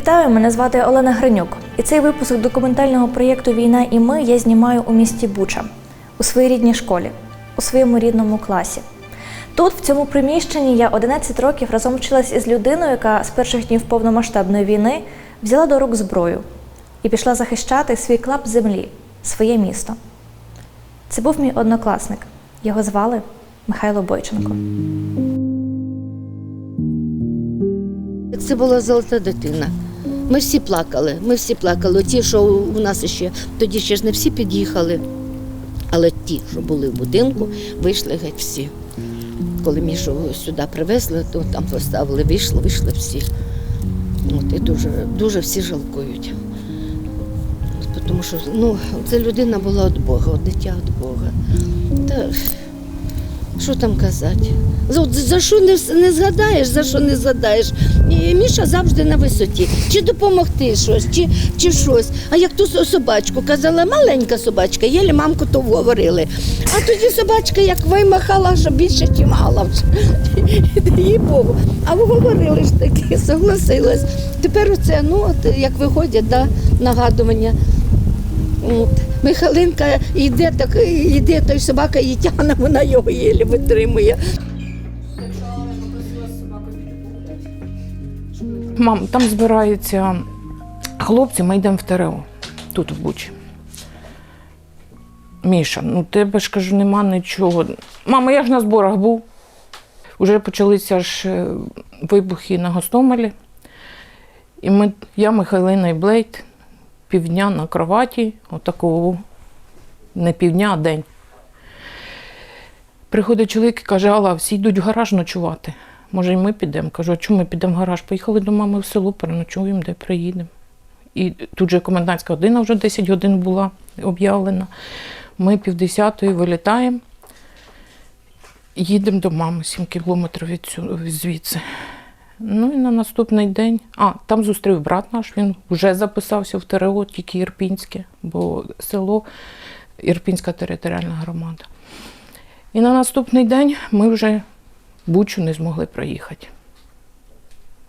Вітаю, мене звати Олена Гринюк. І цей випуск документального проєкту Війна і ми я знімаю у місті Буча, у своїй рідній школі, у своєму рідному класі. Тут, в цьому приміщенні, я 11 років разом вчилась із людиною, яка з перших днів повномасштабної війни взяла до рук зброю і пішла захищати свій клап землі, своє місто. Це був мій однокласник. Його звали Михайло Бойченко. Це була золота дитина. Ми всі плакали. Ми всі плакали. Ті, що у нас ще тоді ще ж не всі під'їхали, але ті, що були в будинку, вийшли геть всі. Коли Мішу сюди привезли, то там поставили, вийшли, вийшли всі. От, і дуже, дуже всі жалкують. Тому що ну, ця людина була від Бога, от дитя від Бога. Та, що там казати? За, за що не, не згадаєш, за що не згадаєш? І Міша завжди на висоті. Чи допомогти щось, чи, чи щось. А як ту собачку казала, маленька собачка, єлі мамку то говорили. А тоді собачка як вимахала, що більше ті мала вже. Їй Богу. А говорили ж таки, согласилась. Тепер оце, ну, от, як виходять, да, нагадування. От. Михалинка йде, так, йде той собака і тягне, вона його єлі витримує. Мам, там збираються хлопці, ми йдемо в ТРО, тут в Бучі. Міша, ну тебе ж кажу, нема нічого. Мама, я ж на зборах був. Уже почалися ж е, вибухи на Гостомелі. І ми, я, Михайлина і Блейд півдня на кроваті, отакого, не півдня, а день. Приходить чоловік і каже, Алла, всі йдуть в гараж ночувати. Може, і ми підемо. Кажу, а чому ми підемо в гараж? Поїхали до мами в село, переночуємо, де приїдемо. І тут же комендантська година вже 10 годин була об'явлена. Ми півдесятої вилітаємо, їдемо до мами 7 кілометрів від звідси. Ну і на наступний день. А, там зустрів брат наш, він вже записався в ТРО, тільки Ірпінське, бо село Ірпінська територіальна громада. І на наступний день ми вже Бучу не змогли проїхати.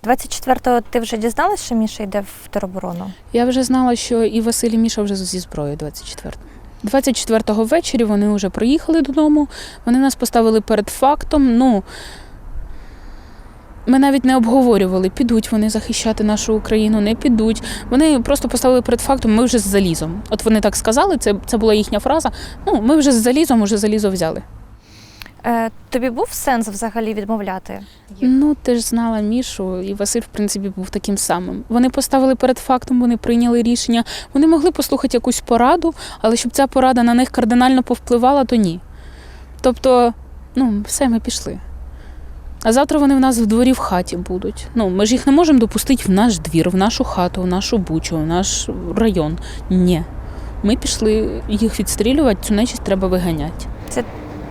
24-го ти вже дізналась, що Міша йде в тероборону? Я вже знала, що і Василь і Міша вже зі зброєю 24-го. 24-го ввечері вони вже приїхали додому. Вони нас поставили перед фактом. Ну ми навіть не обговорювали, підуть вони захищати нашу Україну, не підуть. Вони просто поставили перед фактом, ми вже з залізом. От вони так сказали, це, це була їхня фраза. Ну, ми вже з залізом, уже залізо взяли. Е, тобі був сенс взагалі відмовляти? Ну, ти ж знала Мішу, і Василь, в принципі, був таким самим. Вони поставили перед фактом, вони прийняли рішення. Вони могли послухати якусь пораду, але щоб ця порада на них кардинально повпливала, то ні. Тобто, ну, все, ми пішли. А завтра вони в нас в дворі в хаті будуть. Ну, ми ж їх не можемо допустити в наш двір, в нашу хату, в нашу бучу, в наш район. Ні. Ми пішли їх відстрілювати, цю нечість треба виганяти. Це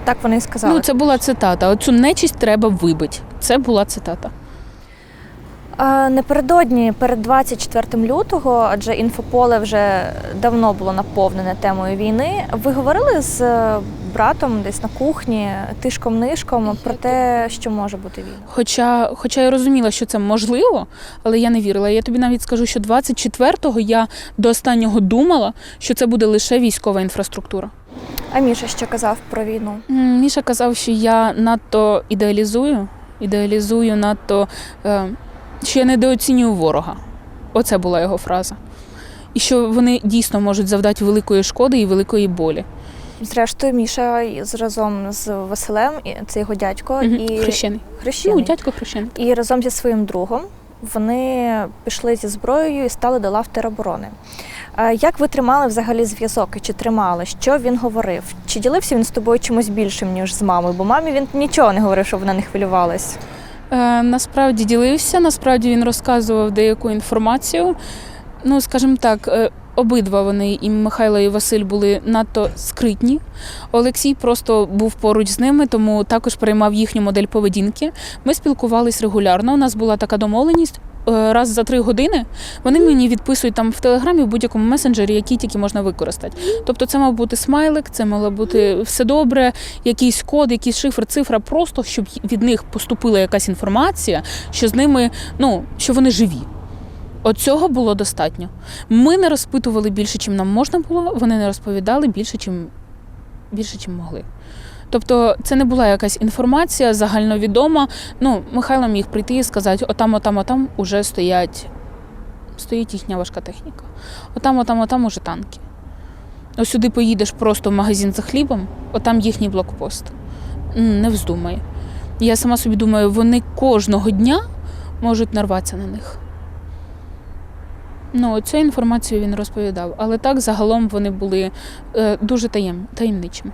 Так вони і сказали. Ну, це була цитата. Оцю нечість треба вибити. Це була цитата. Напередодні, перед 24 лютого, адже інфополе вже давно було наповнене темою війни. Ви говорили з е, братом десь на кухні, тишком-нишком про те, що може бути війна. Хоча, хоча я розуміла, що це можливо, але я не вірила. Я тобі навіть скажу, що 24-го я до останнього думала, що це буде лише військова інфраструктура. А Міша що казав про війну? Міша казав, що я надто ідеалізую, ідеалізую надто, е, що я недооцінюю ворога. Оце була його фраза. І що вони дійсно можуть завдати великої шкоди і великої болі. Зрештою, Міша з- разом з Василем, це його дядько, Мгм. і Хрещений. хрещений. Ну, дядько хрещений. І разом зі своїм другом вони пішли зі зброєю і стали до лав тероборони. Як ви тримали взагалі зв'язок і чи тримали? Що він говорив? Чи ділився він з тобою чимось більшим, ніж з мамою? Бо мамі він нічого не говорив, щоб вона не хвилювалась. Е, насправді ділився, насправді він розказував деяку інформацію. Ну, скажімо так, е, обидва вони, і Михайло, і Василь, були надто скритні. Олексій просто був поруч з ними, тому також приймав їхню модель поведінки. Ми спілкувались регулярно. У нас була така домовленість. Е, Раз за три години вони мені відписують там в телеграмі в будь-якому месенджері, який тільки можна використати. Тобто, це мав бути смайлик, це мало бути все добре, якийсь код, якийсь шифр, цифра, просто щоб від них поступила якась інформація, що з ними, ну що вони живі. Оцього було достатньо. Ми не розпитували більше, чим нам можна було, вони не розповідали більше, чим, більше, чим могли. Тобто це не була якась інформація загальновідома. Ну, Михайло міг прийти і сказати, отам, отам, отам уже стоять, стоїть їхня важка техніка. Отам, отам, отам уже танки. Ось сюди поїдеш просто в магазин за хлібом, отам їхній блокпост. Не вздумай. Я сама собі думаю, вони кожного дня можуть нарватися на них. Ну, цю інформацію він розповідав, але так загалом вони були е, дуже таєм, таємничими.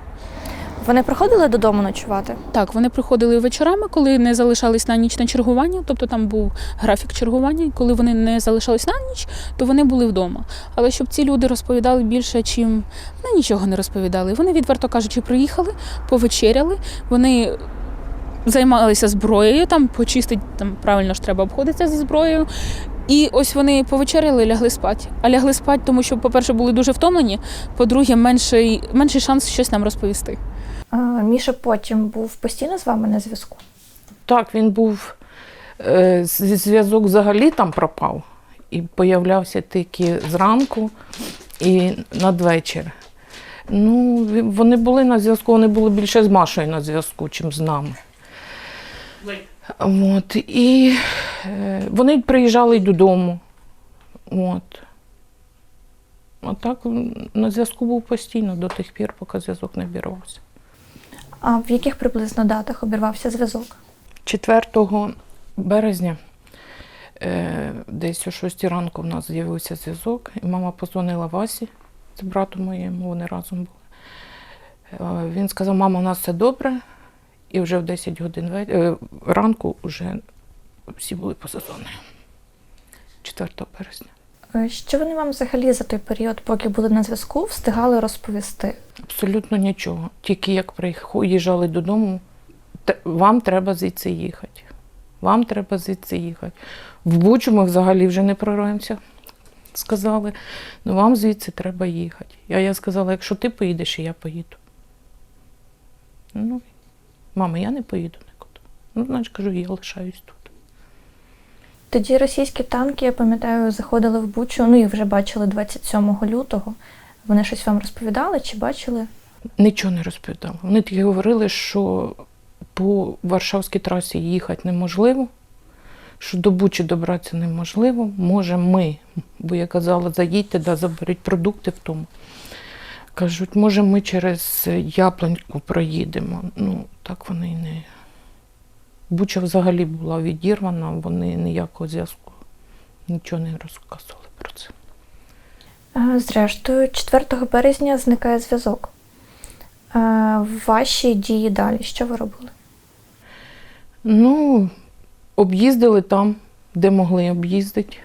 Вони приходили додому ночувати? Так, вони приходили вечорами, коли не залишались на ніч на чергування, тобто там був графік чергування. і Коли вони не залишались на ніч, то вони були вдома. Але щоб ці люди розповідали більше, чим ну, нічого не розповідали. Вони, відверто кажучи, приїхали, повечеряли, вони займалися зброєю, там почистить, там правильно ж треба обходитися зі зброєю. І ось вони повечеряли лягли спати. А лягли спати, тому що, по-перше, були дуже втомлені, по-друге, менший, менший шанс щось нам розповісти. Міша потім був постійно з вами на зв'язку. Так, він був е, зв'язок взагалі там пропав і появлявся тільки зранку і надвечір. Ну, вони були на зв'язку, вони були більше з Машою на зв'язку, чим з нами. От, і е, вони приїжджали додому. От. А так на зв'язку був постійно до тих пір, поки зв'язок не обірвався. А в яких приблизно датах обірвався зв'язок? 4 березня, е, десь о 6 ранку в нас з'явився зв'язок, і мама позвонила Васі, це брату моєму, вони разом були. Е, Він сказав, мама, у нас все добре. І вже в 10 годин е, ранку вже всі були поза зоною. 4 березня. Е, Що вони вам взагалі за той період, поки були на зв'язку, встигали розповісти? Абсолютно нічого. Тільки як приїжджали додому, вам треба звідси їхати. Вам треба звідси їхати. В Бучу ми взагалі вже не прорвемося, сказали. Ну вам звідси треба їхати. А я сказала, якщо ти поїдеш, і я поїду. Ну, мама, я не поїду нікуди. Ну, значить, кажу, я лишаюсь тут. Тоді російські танки, я пам'ятаю, заходили в Бучу, ну їх вже бачили 27 лютого. Вони щось вам розповідали чи бачили? Нічого не розповідали. Вони тільки говорили, що по Варшавській трасі їхати неможливо, що до Бучі добратися неможливо. Може, ми, бо я казала, заїдьте, да, заберіть продукти в тому. Кажуть, може, ми через Яблоньку проїдемо. Ну, так вони і не. Буча взагалі була відірвана, вони ніякого зв'язку, нічого не розказували про це. Е, Зрештою, 4 березня зникає зв'язок. Е, Ваші дії далі. Що ви робили? Ну, об'їздили там, де могли об'їздити.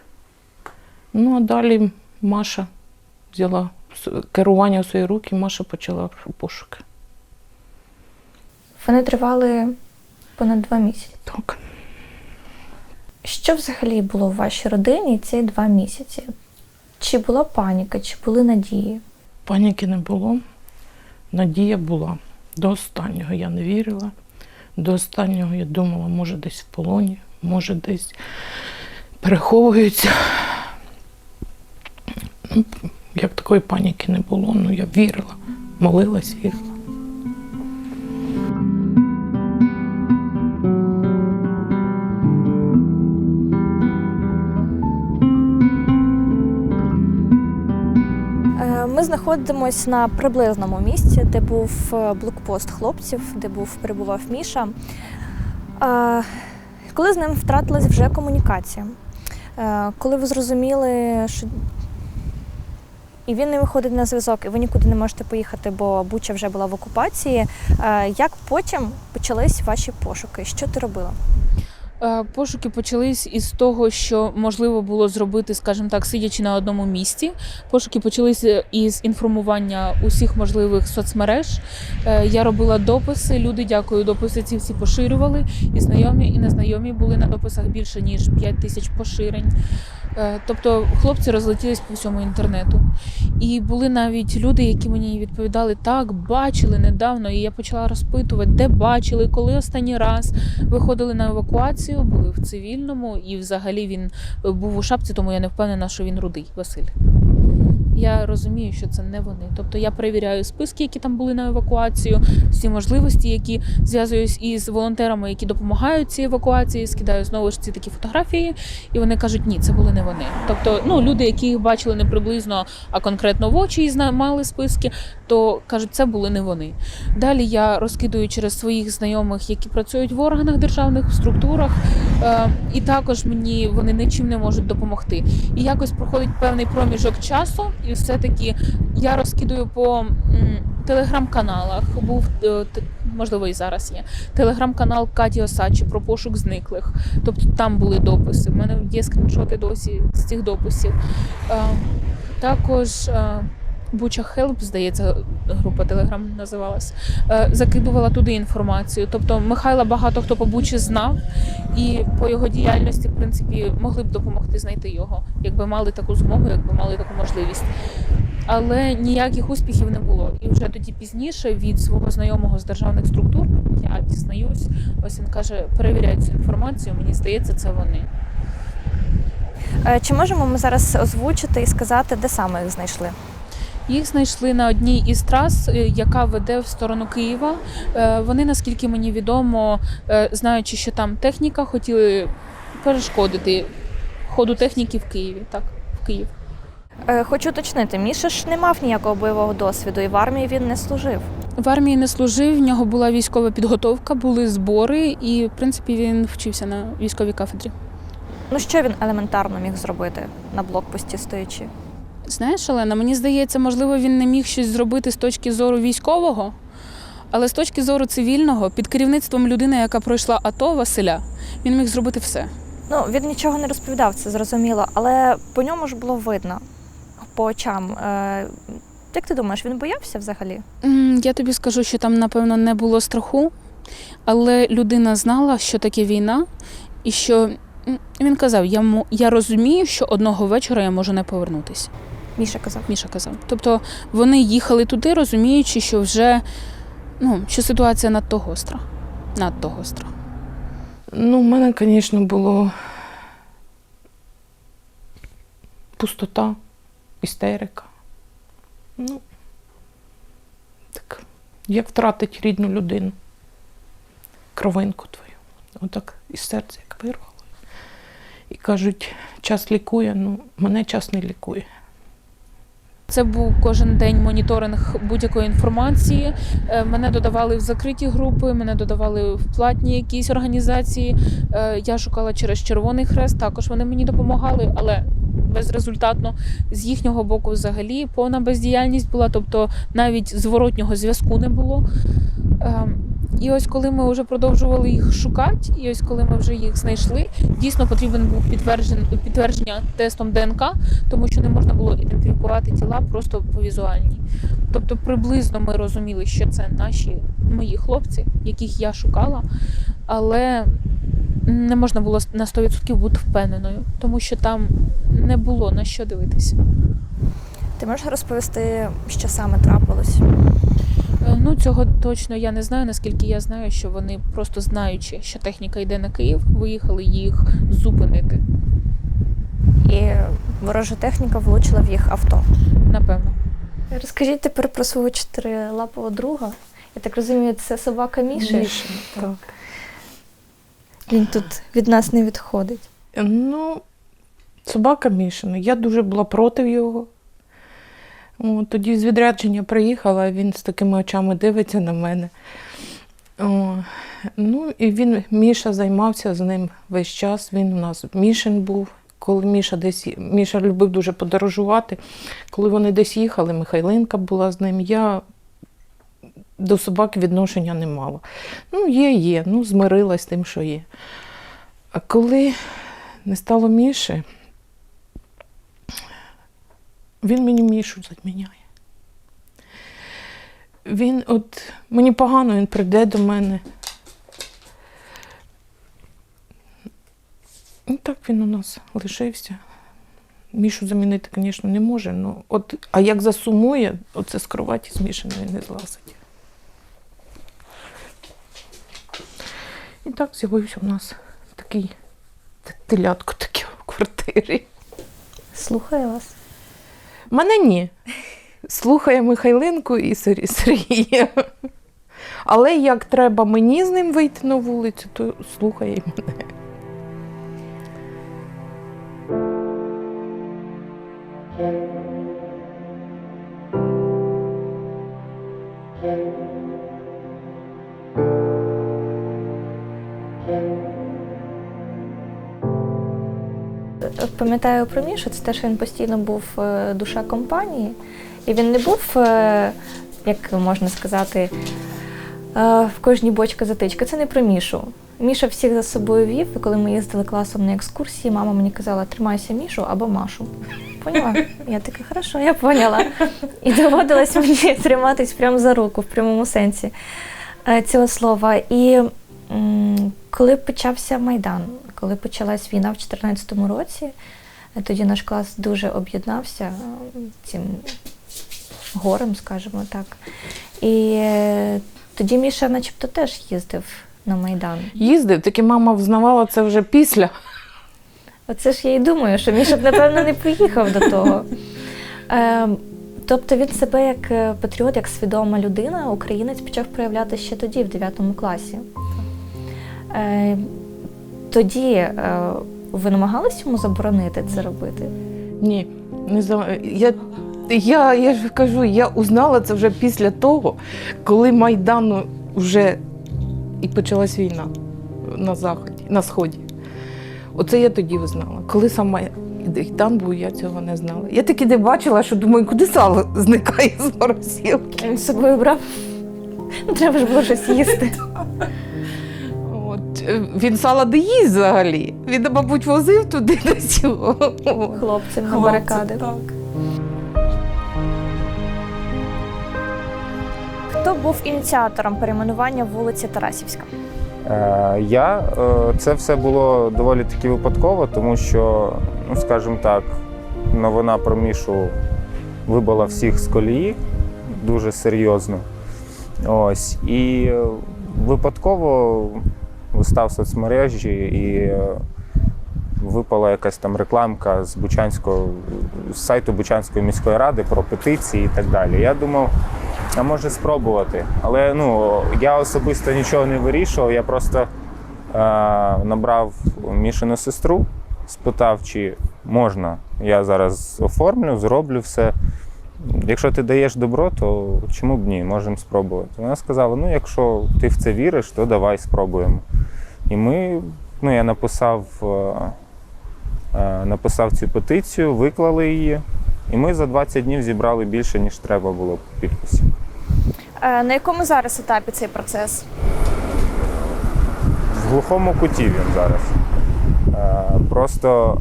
Ну, а далі Маша взяла керування в свої руки, Маша почала пошуки. Вони тривали понад два місяці. Так. Що взагалі було в вашій родині ці два місяці? Чи була паніка, чи були надії? Паніки не було. Надія була. До останнього я не вірила. До останнього я думала, може десь в полоні, може десь переховуються. Ну, Як такої паніки не було, ну я вірила, молилась, вірила. Ми знаходимося на приблизному місці, де був е, блокпост хлопців, де був перебував Міша. Коли з ним втратилась вже комунікація, Е, коли ви зрозуміли, що і він не виходить на зв'язок, і ви нікуди не можете поїхати, бо Буча вже була в окупації. е, Як потім почались ваші пошуки? Що ти робила? Е, Пошуки почались із того, що можливо було зробити, скажімо так, сидячи на одному місці. Пошуки почалися із інформування усіх можливих соцмереж. Е, Я робила дописи. Люди, дякую, дописи ці всі поширювали. І знайомі, і незнайомі були на дописах більше ніж 5 тисяч поширень. Е, Тобто хлопці розлетілись по всьому інтернету. І були навіть люди, які мені відповідали, так, бачили недавно. І я почала розпитувати, де бачили, коли останній раз виходили на евакуацію. Евакуацію, були в цивільному, і взагалі він е, був у шапці, тому я не впевнена, що він рудий Василь. Я розумію, що це не вони. Тобто я перевіряю списки, які там були на евакуацію, всі можливості, які зв'язуюсь із волонтерами, які допомагають цій евакуації, скидаю знову ж ці такі фотографії, і вони кажуть, ні, це були не вони. Тобто, ну люди, які їх бачили не приблизно, а конкретно в очі і мали списки, то кажуть, це були не вони. Далі я розкидую через своїх знайомих, які працюють в органах державних в структурах, е, і також мені вони нічим не можуть допомогти. І якось проходить певний проміжок часу, і все-таки я розкидую по телеграм-каналах. Був е, можливо і зараз є телеграм-канал Каті Осадчі про пошук зниклих. Тобто там були дописи. У мене є скріншоти досі з цих дописів. Е, Також Буча Хелп, здається, група Телеграм називалась, е, закидувала туди інформацію. Тобто Михайла багато хто по Бучі знав, і по його діяльності, в принципі, могли б допомогти знайти його, якби мали таку змогу, якби мали таку можливість. Але ніяких успіхів не було. І вже тоді пізніше від свого знайомого з державних структур я дізнаюсь. Ось він каже: перевіряй цю інформацію. Мені здається, це вони. Е, Чи можемо ми зараз озвучити і сказати, де саме їх знайшли? Їх знайшли на одній із трас, е, яка веде в сторону Києва. Е, Вони, наскільки мені відомо, е, знаючи, що там техніка, хотіли перешкодити ходу техніки в Києві. Так, в Київ. Хочу уточнити, Міша ж не мав ніякого бойового досвіду, і в армії він не служив. В армії не служив, в нього була військова підготовка, були збори, і в принципі він вчився на військовій кафедрі. Ну що він елементарно міг зробити на блокпості стоячи? Знаєш, Олена, мені здається, можливо, він не міг щось зробити з точки зору військового, але з точки зору цивільного, під керівництвом людини, яка пройшла АТО Василя, він міг зробити все. Ну, він нічого не розповідав, це зрозуміло, але по ньому ж було видно, по очам. Е, Як ти думаєш, він боявся взагалі? Я тобі скажу, що там, напевно, не було страху, але людина знала, що таке війна, і що він казав: я, я розумію, що одного вечора я можу не повернутися. Міша казав. Міша казав. Тобто вони їхали туди, розуміючи, що вже ну, що ситуація надто гостра. Надто гостра. Ну, в мене, звісно, було пустота, істерика. Ну, так, як втратить рідну людину, кровинку твою. Отак із серця як вирвало. І кажуть, час лікує, ну, мене час не лікує. Це був кожен день моніторинг будь-якої інформації. Е, Мене додавали в закриті групи, мене додавали в платні якісь організації. Е, Я шукала через Червоний Хрест, також вони мені допомагали, але безрезультатно. З їхнього боку, взагалі, повна бездіяльність була, тобто навіть зворотнього зв'язку не було. І ось коли ми вже продовжували їх шукати, і ось коли ми вже їх знайшли, дійсно потрібен був підтверджен, підтвердження тестом ДНК, тому що не можна було ідентифікувати тіла просто по візуальній. Тобто приблизно ми розуміли, що це наші мої хлопці, яких я шукала, але не можна було на 100% бути впевненою, тому що там не було на що дивитися. Ти можеш розповісти, що саме трапилось? Е, Ну, цього точно я не знаю, наскільки я знаю, що вони просто знаючи, що техніка йде на Київ, виїхали їх зупинити. І ворожа техніка влучила в їх авто. Напевно. Розкажіть тепер про свого чотирилапого друга. Я так розумію, це собака Міші. Міша, так. Він тут від нас не відходить. Ну, собака Мішина. Я дуже була проти його. О, тоді з відрядження приїхала, він з такими очами дивиться на мене. О, ну, і він, Міша займався з ним весь час. Він у нас Мішин був. Коли Міша десь Міша любив дуже подорожувати. Коли вони десь їхали, Михайлинка була з ним. Я до собаки відношення не мала. Ну, є, є, ну, змирилась тим, що є. А коли не стало Міші, він мені Мішу заміняє. Він от мені погано, він прийде до мене. І так він у нас лишився. Мішу замінити, звісно, не може. Ну, от, а як засумує, оце з кроваті з Мішиною не злазить. І так з'явився у нас такий телятко таке в квартирі. Слухаю вас. Мене ні. Слухає Михайлинку і Сер- Сергія. Але як треба мені з ним вийти на вулицю, то слухає мене. Пам'ятаю про Мішу, це те, що він постійно був е, душа компанії. І він не був, е, як можна сказати, е, в кожній бочка затичка. Це не про Мішу. Міша всіх за собою вів, і коли ми їздили класом на екскурсії, мама мені казала, тримайся Мішу або Машу. Поняла? Я така, хорошо, я поняла. І доводилось мені триматись прямо за руку в прямому сенсі цього слова. І коли почався Майдан, коли почалась війна в 2014 році, тоді наш клас дуже об'єднався е, цим горем, скажімо так. І е, тоді Міша, начебто, теж їздив на Майдан. Їздив, таки мама взнавала це вже після. Оце ж я і думаю, що Міша б, напевно, не поїхав до того. Е, тобто він себе як е, патріот, як свідома людина, українець почав проявляти ще тоді, в 9 класі. Тоді е, ви намагались йому заборонити це робити? Ні, не за... я, я, я ж кажу, я узнала це вже після того, коли Майдану вже і почалась війна на заході, на сході. Оце я тоді узнала. Коли сам Майдан був, я цього не знала. Я таки не бачила, що думаю, куди сало зникає з морозилки. Він з собою брав. Ну, Треба ж було щось їсти. Він сала взагалі. Він, мабуть, возив туди до цього. Хлопцем на барикади. Хто був ініціатором перейменування вулиці Тарасівська? Е, Я е, це все було доволі таки випадково, тому що, ну скажімо так, новина про Мішу вибила всіх з колії дуже серйозно. Ось. І е, випадково листав соцмережі і е, випала якась там рекламка з Бучанського з сайту Бучанської міської ради про петиції і так далі. Я думав, а може спробувати. Але ну, я особисто нічого не вирішував. Я просто е, набрав Мішину сестру, спитав, чи можна. Я зараз оформлю, зроблю все. Якщо ти даєш добро, то чому б ні, можемо спробувати. Вона сказала: ну, якщо ти в це віриш, то давай спробуємо. І ми, ну, я написав, е, е, написав цю петицію, виклали її, і ми за 20 днів зібрали більше, ніж треба було підписів. Е, На якому зараз етапі цей процес? В глухому куті він зараз. Просто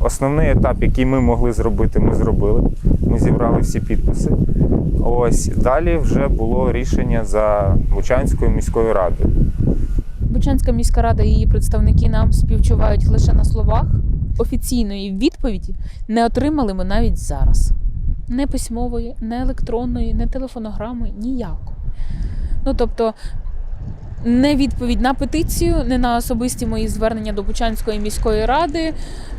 основний етап, який ми могли зробити, ми зробили. Ми зібрали всі підписи. Ось далі вже було рішення за Бучанською міською радою. Бучанська міська рада і її представники нам співчувають лише на словах. Офіційної відповіді не отримали ми навіть зараз. Не письмової, не електронної, не телефонограми, ніякої. Ну тобто, не відповідь на петицію, не на особисті мої звернення до Бучанської міської ради.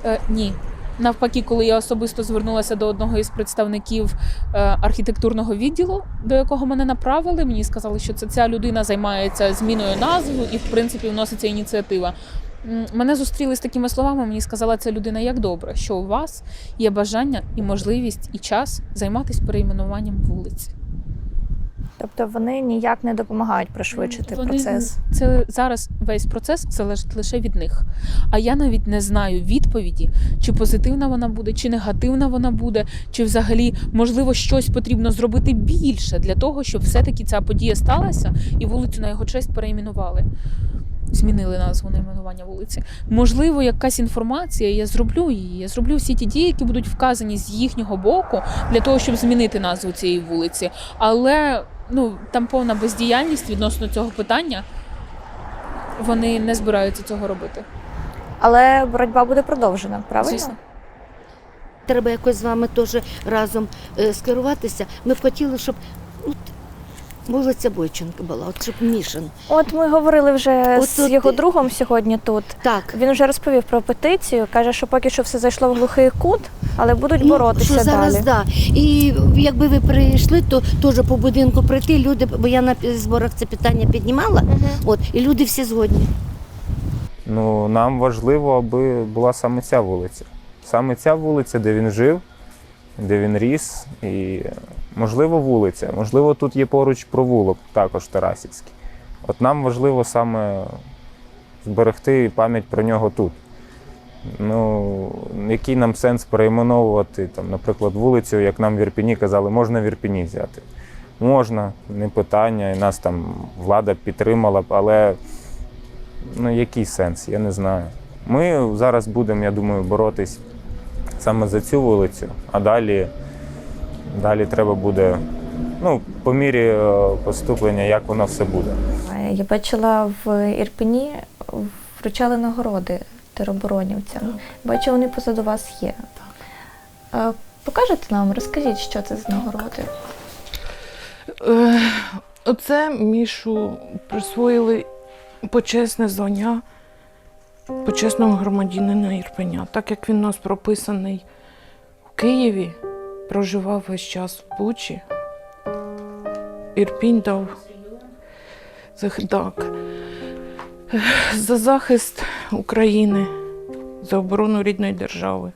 Е, ні. Навпаки, коли я особисто звернулася до одного із представників е, архітектурного відділу, до якого мене направили, мені сказали, що це ця людина займається зміною назви і, в принципі, вноситься ініціатива. Мене зустріли з такими словами. Мені сказала ця людина, як добре, що у вас є бажання і можливість, і час займатися перейменуванням вулиці. Тобто вони ніяк не допомагають пришвидшити Вони- процес. Це зараз весь процес залежить лише від них. А я навіть не знаю відповіді, чи позитивна вона буде, чи негативна вона буде, чи взагалі можливо щось потрібно зробити більше для того, щоб все-таки ця подія сталася і вулицю на його честь перейменували. Змінили назву найменування вулиці. Можливо, якась інформація, я зроблю її. Я зроблю всі ті дії, які будуть вказані з їхнього боку для того, щоб змінити назву цієї вулиці. Але ну там повна бездіяльність відносно цього питання. Вони не збираються цього робити. Але боротьба буде продовжена, правильно? Звісно. Треба якось з вами теж разом е, скеруватися. Ми б хотіли, щоб Вулиця Бойченка була, от щоб Мішин. От ми говорили вже От з тут- його другом сьогодні тут. Так. Він вже розповів про петицію, каже, що поки що все зайшло в глухий кут, але будуть боротися Ну, що зараз, далі. да. І якби ви прийшли, то теж по будинку прийти, люди, бо я на зборах це питання піднімала, Мгм. от, і люди всі згодні. Ну, нам важливо, аби була саме ця вулиця. Саме ця вулиця, де він жив, де він ріс. І, можливо, вулиця. Можливо, тут є поруч провулок, також Тарасівський. От нам важливо саме зберегти пам'ять про нього тут. Ну, який нам сенс перейменовувати, там, наприклад, вулицю, як нам в Ірпіні казали, можна в Ірпіні взяти. Можна, не питання, і нас там влада підтримала але ну, який сенс, я не знаю. Ми зараз будемо, я думаю, боротись саме за цю вулицю, а далі, далі треба буде, ну, по мірі е, поступлення, як воно все буде. Я бачила в Ірпені вручали нагороди тероборонівцям. Бачу, вони позаду вас є. Е, Покажете нам, розкажіть, що це за нагороди. Е, Оце Мішу присвоїли почесне звання почесного громадянина Ірпеня. Так як він у нас прописаний в Києві, проживав весь час в Бучі, Ірпінь дав так, за захист України, за оборону рідної держави.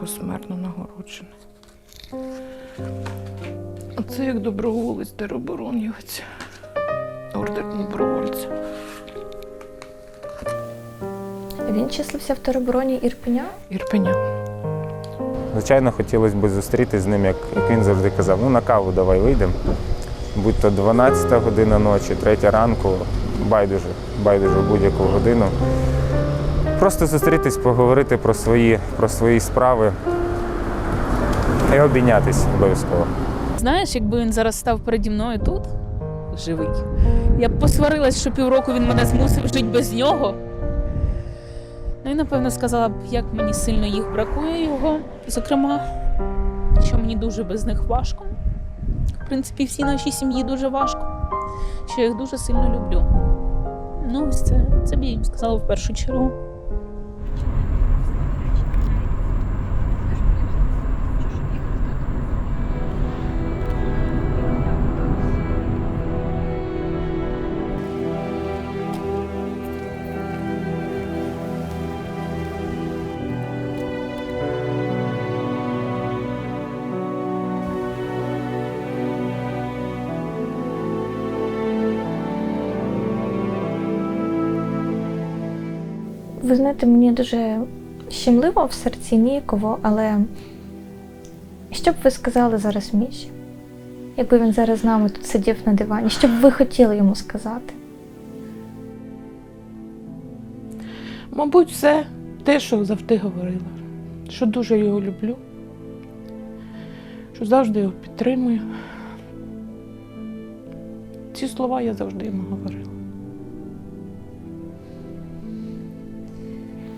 Посмертно нагороджений. А це як доброволець, тероборонівець, ордер добровольця. Він числився в теробороні Ірпеня. Ірпеня. Звичайно, хотілося б зустрітися з ним, як, він завжди казав, ну на каву давай вийдемо. Будь то 12 година ночі, 3 ранку, байдуже, байдуже будь-яку годину. Просто зустрітись, поговорити про свої, про свої справи і обійнятись обов'язково. Знаєш, якби він зараз став переді мною тут, живий, я б посварилась, що півроку він мене змусив жити без нього. Напевно сказала б, як мені сильно їх бракує його, зокрема, що мені дуже без них важко. В принципі, всій нашій сім'ї дуже важко, що я їх дуже сильно люблю. Ну, ось це, це б я їм сказала в першу чергу. Ви знаєте, мені дуже щемливо в серці ніяково, але що б ви сказали зараз Міші? Якби він зараз з нами тут сидів на дивані, що б ви хотіли йому сказати? Мабуть, все те, що завжди говорила, що дуже його люблю, що завжди його підтримую. Ці слова я завжди йому говорила.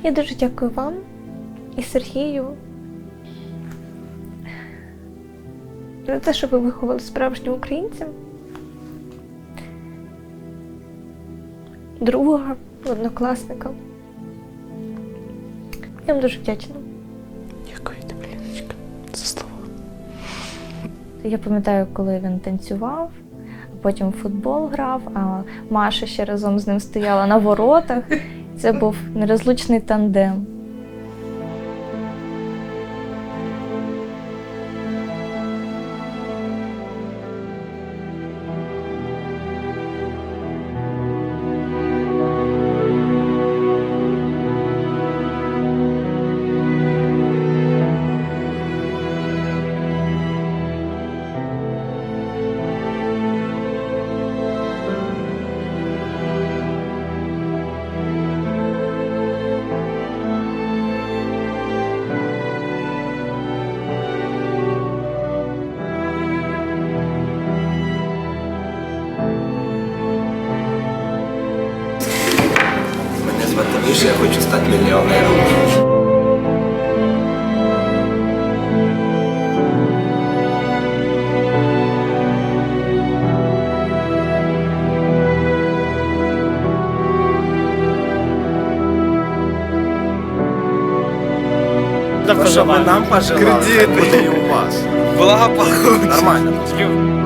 Я дуже дякую вам і Сергію за те, що ви виховали справжнього українця, друга, однокласника. Я вам дуже вдячна. Дякую тобі, Ліночка, за слова. Я пам'ятаю, коли він танцював, а потім в футбол грав, а Маша ще разом з ним стояла на воротах. Це був нерозлучний тандем. Нам пожелали, Кредиты буде і у вас. Благополуччя. Нормально.